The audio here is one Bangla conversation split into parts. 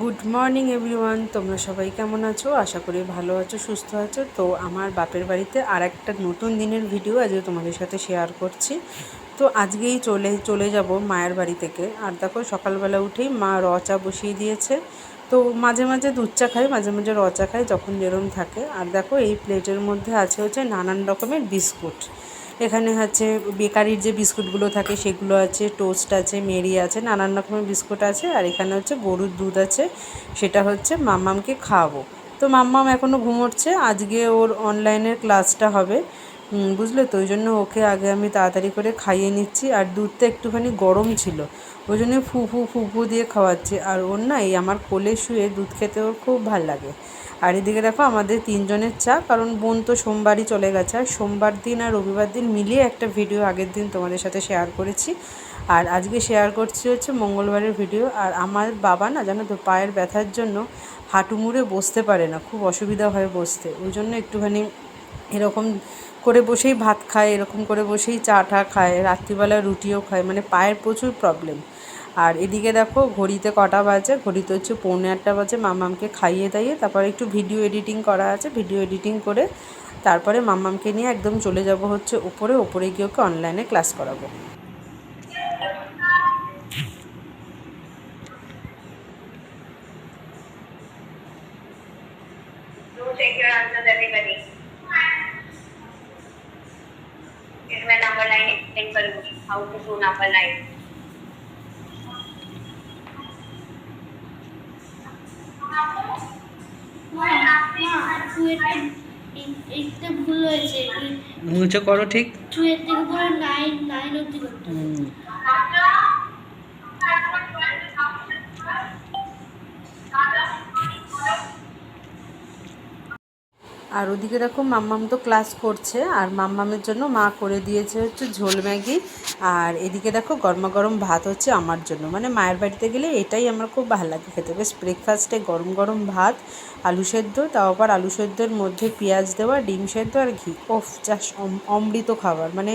গুড মর্নিং এভরিওয়ান তোমরা সবাই কেমন আছো? আশা করি ভালো আছো, সুস্থ আছো। তো আমার বাপের বাড়িতে আর একটা নতুন দিনের ভিডিও আজকে তোমাদের সাথে শেয়ার করছি। তো আজকেই চলে চলে যাব মায়ের বাড়ি থেকে। আর দেখো, সকালবেলা উঠেই মা র চা বসিয়ে দিয়েছে। তো মাঝে মাঝে দুধ চা খাই, মাঝে মাঝে র চা খাই, যখন যেরম থাকে। আর দেখো, এই প্লেটের মধ্যে আছে হচ্ছে নানান রকমের বিস্কুট। এখানে হচ্ছে বেকারির যে বিস্কুটগুলো থাকে সেগুলো আছে, টোস্ট আছে, মেরি আছে, নানান রকমের বিস্কুট আছে আর এখানে হচ্ছে গরুর দুধ আছে, সেটা হচ্ছে মাম্মামকে খাওয়াবো। তো মাম্মাম এখনও ঘুমোচ্ছে, আজকে ওর অনলাইনের ক্লাসটা হবে। বুঝলে তো? ওই জন্য ওকে আগে আমি তাড়াতাড়ি করে খাইয়ে নিচ্ছি, আর দুধটা একটুখানি গরম ছিল। ওই জন্য ফুফু ফু ফু ফু দিয়ে খাওয়াচ্ছি। আর ওর না এই আমার কোলে শুয়ে দুধ খেতে ওর খুব ভালো লাগে। আর এদিকে দেখো আমাদের তিনজনের চা, কারণ বোন তো সোমবারই চলে গেছে। আর সোমবার দিন আর রবিবার দিন মিলিয়ে একটা ভিডিও আগের দিন তোমাদের সাথে শেয়ার করেছি। আর আজকে শেয়ার করছি হচ্ছে মঙ্গলবারের ভিডিও। আর আমার বাবা না, জানো তো, পায়ের ব্যথার জন্য হাঁটু মুড়ে বসতে পারে না, খুব অসুবিধা হয় বসতে। ওই জন্য একটুখানি এরকম করে বসেই ভাত খায়, এরকম করে বসেই চা টা খায়, রাত্রিবেলা রুটিও খায় মানে পায়ের প্রচুর প্রবলেম আর এদিকে দেখো ঘড়িতে কটা বাজে, ঘড়িতে হচ্ছে পৌনে আটটা বাজে, মামামকে খাইয়ে দাইয়ে তারপর একটু ভিডিও এডিটিং করা আছে ভিডিও এডিটিং করে তারপরে মামামকে নিয়ে একদম চলে যাব হচ্ছে উপরে ওপরে গিয়ে ওকে অনলাইনে ক্লাস করাবো everybody. is my number line explained how to do number line. মুছে করো ঠিক টুয়ের থেকে পুরো নাইন নাইন অব্দি করতে হবে আর ওদিকে দেখো মাম্মাম তো ক্লাস করছে, আর মাম্মামের জন্য মা করে দিয়েছে হচ্ছে ঝোল ম্যাগি। আর এদিকে দেখো গরমা গরম ভাত হচ্ছে আমার জন্য। মানে মায়ের বাড়িতে গেলে এটাই আমার খুব ভালো লাগে খেতে। বেশ ব্রেকফাস্টে গরম গরম ভাত, আলু সেদ্ধ, তাও আবার আলু সেদ্ধের মধ্যে পেঁয়াজ দেওয়া, ডিম সেদ্ধ আর ঘি। ওফ জাস্ট অমৃত খাবার মানে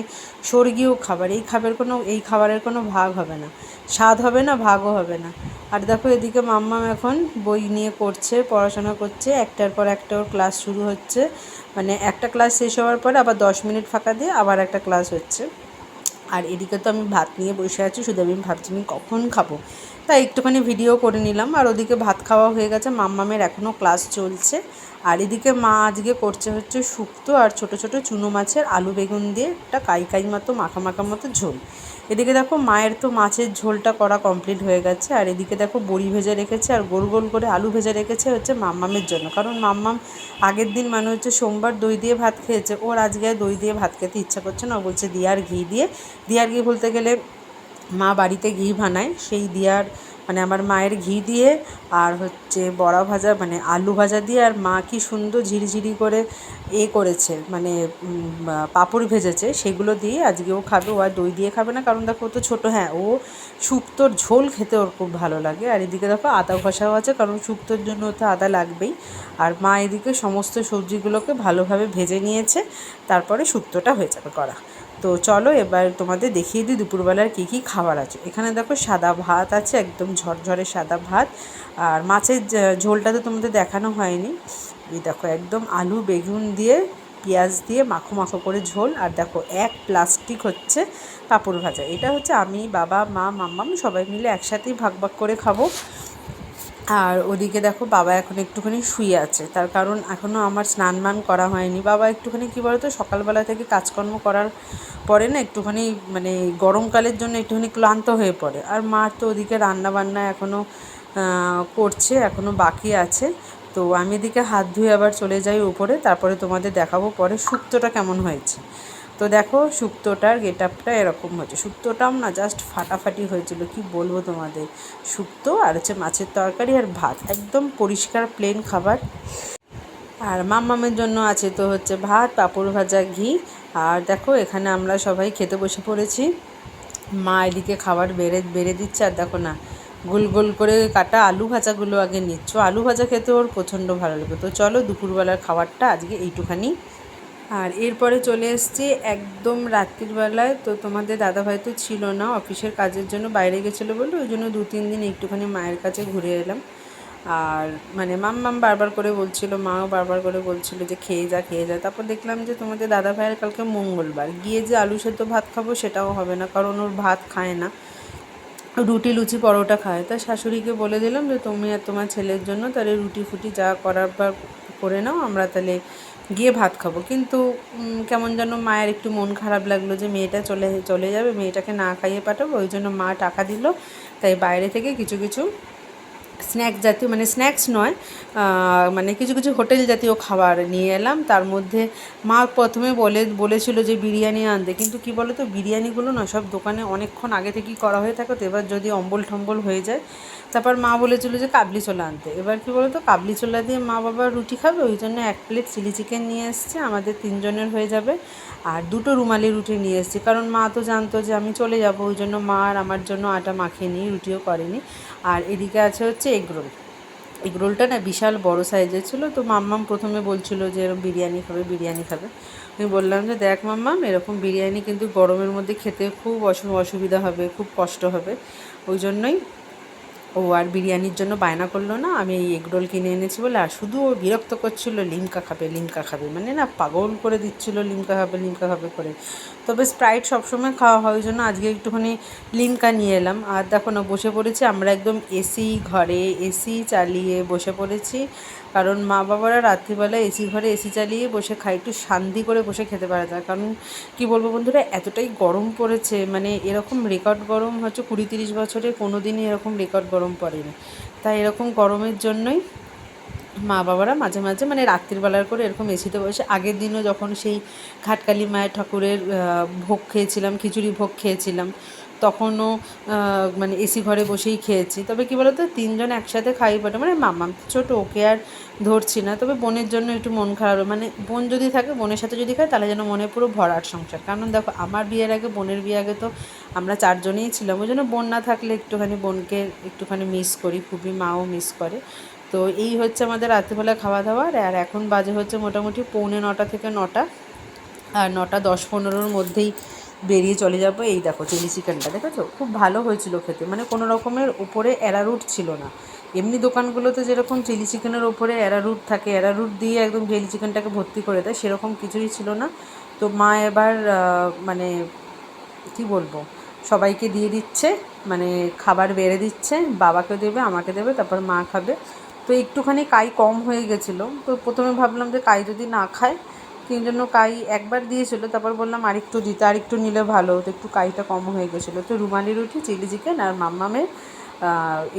স্বর্গীয় খাবার। এই খাবার কোনো, এই খাবারের কোনো ভাগ হবে না। স্বাদ হবে না, ভাগও হবে না। আর দেখো এদিকে মাম্মাম এখন বই নিয়ে করছে পড়াশোনা করছে। একটার পর একটা ওর ক্লাস শুরু হচ্ছে। মানে একটা ক্লাস শেষ হওয়ার পরে আবার দশ মিনিট ফাঁকা দিয়ে আবার একটা ক্লাস হচ্ছে। আর এদিকে তো আমি ভাত নিয়ে বসে আছি, শুধু আমি ভাবছি আমি কখন খাব। তাই একটুখানি ভিডিও করে নিলাম। আর ওদিকে ভাত খাওয়া হয়ে গেছে। মাম্মামের এখনও ক্লাস চলছে। আর এদিকে মা আজকে করছে হচ্ছে শুক্তো আর ছোট ছোট চুনো মাছের আলু বেগুন দিয়ে একটা কাই কাই মতো, মাখা মাখা মতো ঝোল। এদিকে দেখো মায়ের তো মাছের ঝোলটা করা কমপ্লিট হয়ে গেছে। আর এদিকে দেখো বড়ি ভেজে রেখেছে আর গোল গোল করে আলু ভেজে রেখেছে হচ্ছে মাম্মামের জন্য। কারণ মাম্মাম আগের দিন মানে হচ্ছে সোমবার দই দিয়ে ভাত খেয়েছে। ওর আজকে দই দিয়ে ভাত খেতে ইচ্ছা করছে না। ও বলছে দিয়ার ঘি দিয়ে। দিয়ার ঘি বলতে গেলে মা বাড়িতে ঘি বানায়, সেই দিয়ার মানে আমার মায়ের ঘি দিয়ে আর হচ্ছে বড়া ভাজা মানে আলু ভাজা দিয়ে, আর মা কি সুন্দর ঝিরিঝিরি করে এ করেছে মানে পাঁপড় ভেজেছে, সেগুলো দিয়ে আজকে ও খাবে, ও আর দই দিয়ে খাবে না, কারণ দেখো ও তো ছোটো হ্যাঁ ও শুক্তোর ঝোল খেতে ওর খুব ভালো লাগে, আর এদিকে দেখো আদা ঘষাও আছে, কারণ শুক্তোর জন্য তো আদা লাগবেই, আর মা এদিকে সমস্ত সবজিগুলোকে ভালোভাবে ভেজে নিয়েছে, তারপরে শুক্তোটা হয়ে যাবে করা তো চলো এবার তোমাদের দেখিয়ে দিই দুপুরবেলার কী কী খাবার আছে। এখানে দেখো সাদা ভাত আছে, একদম ঝরঝরে সাদা ভাত। আর মাছের ঝোলটা তো তোমাদের দেখানো হয়নি। এই দেখো একদম আলু, বেগুন দিয়ে, পেঁয়াজ দিয়ে মাখো মাখো করে ঝোল। আর দেখো এক প্লাস্টিক হচ্ছে পাঁপড় ভাজা। এটা হচ্ছে আমি, বাবা, মা, মাম্মাম সবাই মিলে একসাথেই ভাগ ভাগ করে খাব। আর ওদিকে দেখো বাবা এখন একটুখানি শুয়ে আছে। তার কারণ এখনও আমার স্নান মান করা হয়নি। বাবা একটুখানি কী বলতো, সকালবেলা থেকে কাজকর্ম করার পরে না একটুখানি মানে গরমকালের জন্য একটুখানি ক্লান্ত হয়ে পড়ে। আর মার তো ওদিকে রান্না বান্না এখনও করছে এখনও বাকি আছে। তো আমি এদিকে হাত ধুয়ে আবার চলে যাই উপরে, তারপরে তোমাদের দেখাবো পরে শুক্তোটা কেমন হয়েছে। তো দেখো শুক্তোটার গেট আপটা এরকম হয়েছে। শুক্তোটাও না জাস্ট ফাটাফাটি হয়েছিল, কি বলব তোমাদের? শুক্তো আর হচ্ছে মাছের তরকারি আর ভাত, একদম পরিষ্কার প্লেন খাবার। আর মামামের জন্য আছে তো হচ্ছে ভাত, পাঁপড় ভাজা, ঘি। আর দেখো এখানে আমরা সবাই খেতে বসে পড়েছি। মা এদিকে খাবার বেড়ে বেড়ে দিচ্ছে আর দেখো না, গোল গোল করে কাটা আলু ভাজাগুলো আগে নিচ্ছ। আলু ভাজা খেতে ওর প্রচণ্ড ভালো লাগে। তো চলো দুপুরবেলার খাবারটা আজকে এইটুখানি আর এরপরে চলে এসেছি একদম রাত্রিবেলায় তো তোমাদের দাদাভাই তো ছিল না, অফিসের কাজের জন্য বাইরে গেছিল বলে ওই জন্য দু তিন দিন একটুখানি মায়ের কাছে ঘুরে এলাম। আর মানে মাম্মাম বারবার করে বলছিল, মাও বারবার করে বলছিল যে খেয়ে যা খেয়ে যা। তারপর দেখলাম যে তোমাদের দাদা ভাইয়ের কালকে মঙ্গলবার। গিয়ে যে আলু সেদ্ধ ভাত খাব সেটাও হবে না, কারণ ওর ভাত খায় না। রুটি লুচি পরোটা খায়। তা শাশুড়িকে বলে দিলাম যে তুমি আর তোমার ছেলের জন্য তাহলে রুটি ফুটি যা করার পর করে নাও, আমরা তাহলে গিয়ে ভাত খাব। কিন্তু কেমন যেন মায়ের একটু মন খারাপ লাগল যে মেয়েটা চলে চলে যাবে, মেয়েটাকে না খাইয়ে পাঠাবো। ওই জন্য মা টাকা দিল। তাই বাইরে থেকে কিছু কিছু স্ন্যাক জাতীয় মানে স্ন্যাক্স নয় মানে কিছু কিছু হোটেল জাতীয় খাবার নিয়ে এলাম। তার মধ্যে মা প্রথমে বলে, বলেছিল যে বিরিয়ানি আনতে। কিন্তু কি বলো তো বিরিয়ানিগুলো না সব দোকানে অনেকক্ষণ আগে থেকেই করা হয়ে থাকে। তো এবার যদি অম্বল টম্বল হয়ে যায় তারপর মা বলেছিল যে কাবলি ছোলা আনতে। এবার কি বলতো, কাবলি ছোলা দিয়ে মা বাবা রুটি খাবে, ওই জন্য এক প্লেট চিলি চিকেন নিয়ে এসছে, আমাদের তিনজনের হয়ে যাবে। আর দুটো রুমালি রুটি নিয়ে এসেছি, কারণ মা তো জানতো যে আমি চলে যাব, ওই জন্য মা আর আমার জন্য আটা মাখিয়ে নিই রুটিও করেনি। আর এদিকে আছে হচ্ছে এগরোল এগরোলটা না বিশাল বড় সাইজের ছিল, তো মাম্মাম প্রথমে বলছিল যে এরকম বিরিয়ানি খাবে বিরিয়ানি খাবে। আমি বললাম যে দেখ মাম্মাম, এরকম বিরিয়ানি কিন্তু গরমের মধ্যে খেতে খুব অসু- অসুবিধা হবে, খুব কষ্ট হবে। ওই জন্যই ও আর বিরিয়ানির জন্য বায়না করল না, আমি এই এগরোল কিনে এনেছি বলে, আর শুধু ও বিরক্ত করছিল, লিমকা খাবে লিমকা খাবে মানে না পাগল করে দিচ্ছিল, লিমকা খাবে লিমকা খাবে করে। তবে স্প্রাইট সবসময় খাওয়া হয়, ওই জন্য আজকে একটুখানি লিমকা নিয়ে এলাম। আর দেখো না, বসে পড়েছি, আমরা একদম এসি ঘরে এসি চালিয়ে বসে পড়েছি। কারণ মা বাবারা রাত্রিবেলা এসি ঘরে এসি চালিয়ে বসে খায়, একটু শান্তি করে বসে খেতে পারে না কারণ কি বলব বন্ধুরা, এতটাই গরম পড়েছে মানে এরকম রেকর্ড গরম হচ্ছে কুড়ি তিরিশ বছরে, কোনো দিনই এরকম রেকর্ড গরম পড়েনি তাই এরকম গরমের জন্যই মা বাবারা মাঝে মাঝে মানে রাত্রিবেলার করে এরকম এসিতে বসে। আগের দিনও যখন সেই খাটকালি মায়ের ঠাকুরের ভোগ খেয়েছিলাম, খিচুড়ি ভোগ খেয়েছিলাম তখনও মানে এসি ঘরে বসেই খেয়েছি। তবে কী বলতো, তিনজন একসাথে খাই বটে মানে মামা ছোটো, ওকে আর ধরছি না। তবে বোনের জন্য একটু মন খারাপ মানে বোন যদি থাকে, বোনের সাথে যদি খায়, তাহলে যেন মনে পুরো ভরাট সংসার। কারণ দেখো, আমার বিয়ের আগে, বোনের বিয়ে আগে তো আমরা চারজনেই ছিলাম। ওই জন্য বোন না থাকলে একটুখানি বোনকে একটুখানি মিস করি। খুবই মাও মিস করে। তো এই হচ্ছে আমাদের রাত্রিবেলা খাওয়া দাওয়ার আর এখন বাজে হচ্ছে মোটামুটি পৌনে নটা থেকে নটা। আর নটা দশ পনেরোর মধ্যেই বেরিয়ে চলে যাব। এই দেখো চিলি চিকেনটা, দেখেছ? খুব ভালো হয়েছিল খেতে। মানে কোনো রকমের উপরে অ্যারারুট ছিল না। এমনি দোকানগুলোতে যেরকম চিলি চিকেনের ওপরে অ্যারারুট থাকে অ্যারারুট দিয়ে একদম চিলি চিকেনটাকে ভর্তি করে দেয়, সেরকম কিছুই ছিল না। তো মা এবার মানে কি বলব, সবাইকে দিয়ে দিচ্ছে মানে খাবার বেড়ে দিচ্ছে বাবাকে দেবে, আমাকে দেবে, তারপর মা খাবে। তো একটুখানি কাই কম হয়ে গেছিল। তো প্রথমে ভাবলাম যে কাই যদি না খায় তিন জন্য কাই একবার দিয়েছিলো, তারপর বললাম আরেকটু দিতে, আরেকটু নিলে ভালো। হতো একটু কাইটা কম হয়ে গেছিল। তো রুমালি রুটি, চিলি চিকেন আর মাম্মামের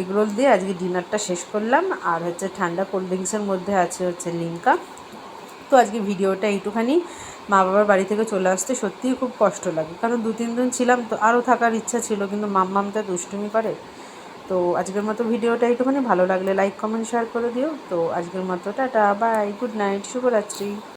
এগরোল দিয়ে আজকে ডিনারটা শেষ করলাম। আর হচ্ছে ঠান্ডা কোল্ড ড্রিঙ্কসের মধ্যে আছে হচ্ছে লিঙ্কা তো আজকে ভিডিওটা এইটুখানি। মা বাবার বাড়ি থেকে চলে আসতে সত্যিই খুব কষ্ট লাগে। কারণ দু, তিন দিন ছিলাম তো আরও থাকার ইচ্ছা ছিল, কিন্তু মাম্মামটা দুষ্টুমি করে। তো আজকের মতো ভিডিওটা একটুখানি ভালো লাগলে লাইক, কমেন্ট, শেয়ার করে দিও। তো আজকের মতো টাটা, বাই, গুড নাইট, শুভরাত্রি।